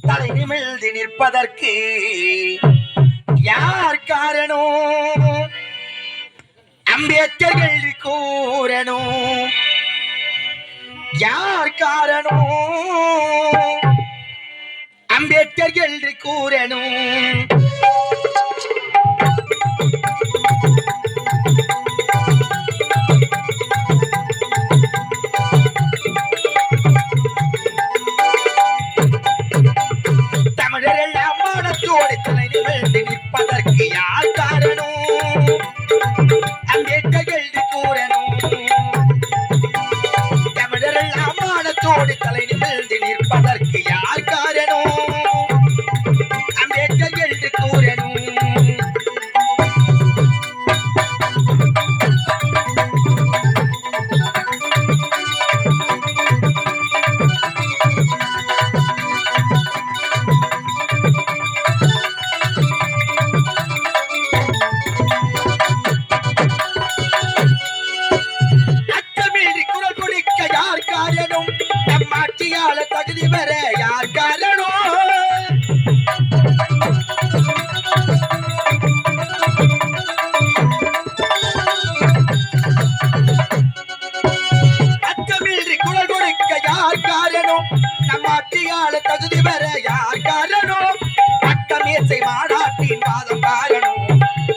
தலை நிமிழ்ந்து நிற்பதற்கு யார் காரணம்? அம்பேத்கர்கள் கேள்வி கூறணும். யார் காரணம்? அம்பேத்கர்கள் கூறணும்.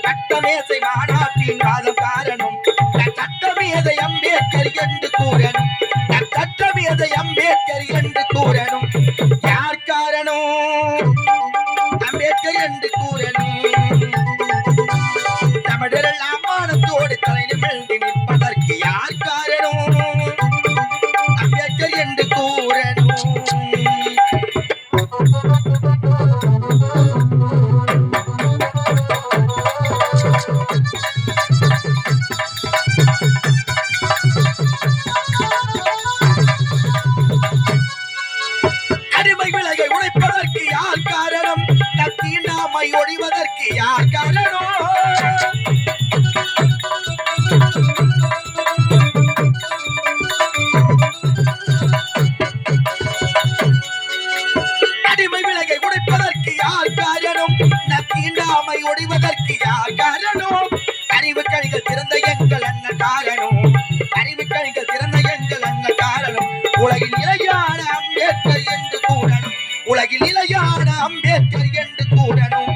பட்டமேசை மாநாட்டின் வாதம் காரணம். சட்டமேதை அம்பேத்கர் என்று கூறன் சட்டமேதை அம்பேத்கர் என்று கூறணும்? யார் காரணம்? அம்பேத்கர் என்று கூறணும். தமிழரெல்லாம் மானத்தோடு தலை நிமிழ்ந்து நிற்பதற்கு யார் காரணம்? அம்பேத்கர் என்று கூறணும். Thank you. நம்மை ஒழிவதற்கு யார் காரணம்? அடிமை விலகை உடைப்பதற்கு யார் காரணம்? நக்கீண்டாமை ஒழிவதற்கு அம்பேத்கர் என்று கூறணும்.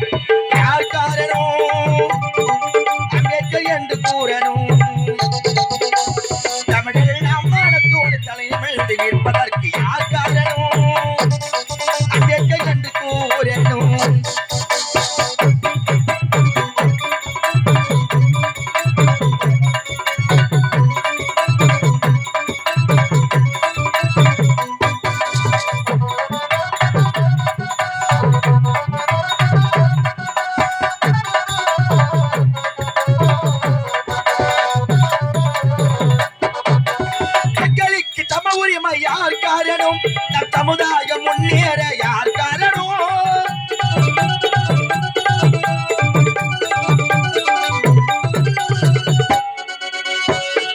சமுதாயம் முன்னேற யார் காரணம்?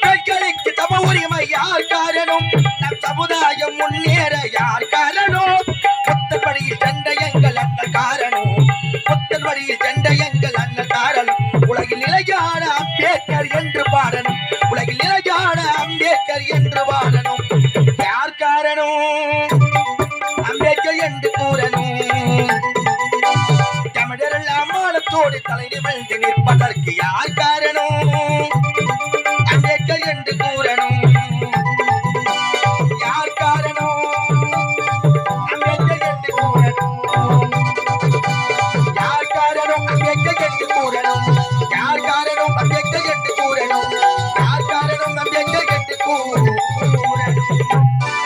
கைகளுக்கு தம உரிமை யார் காரணம்? நம் சமுதாயம் முன்னேற யார் காரணம்? புத்தன் வழியில் சென்ற எங்கள் அண்ணன் காரணம். புத்தன் வழியில் சென்ற எங்கள் அண்ணன் காரணம். உலகில் நிலையான அம்பேத்கர் என்று பாடணும். உலகில் நிலையான அம்பேத்கர் என்று பாடணும். யார் காரணம்? ஒரு தலை நிமிழ்ந்து நிற்பதற்கு யார் காரணம்? அம்பேத்கர் என்று கூறணும். என்று கூறணும். யார் காரணம்? என்று கூறணும்.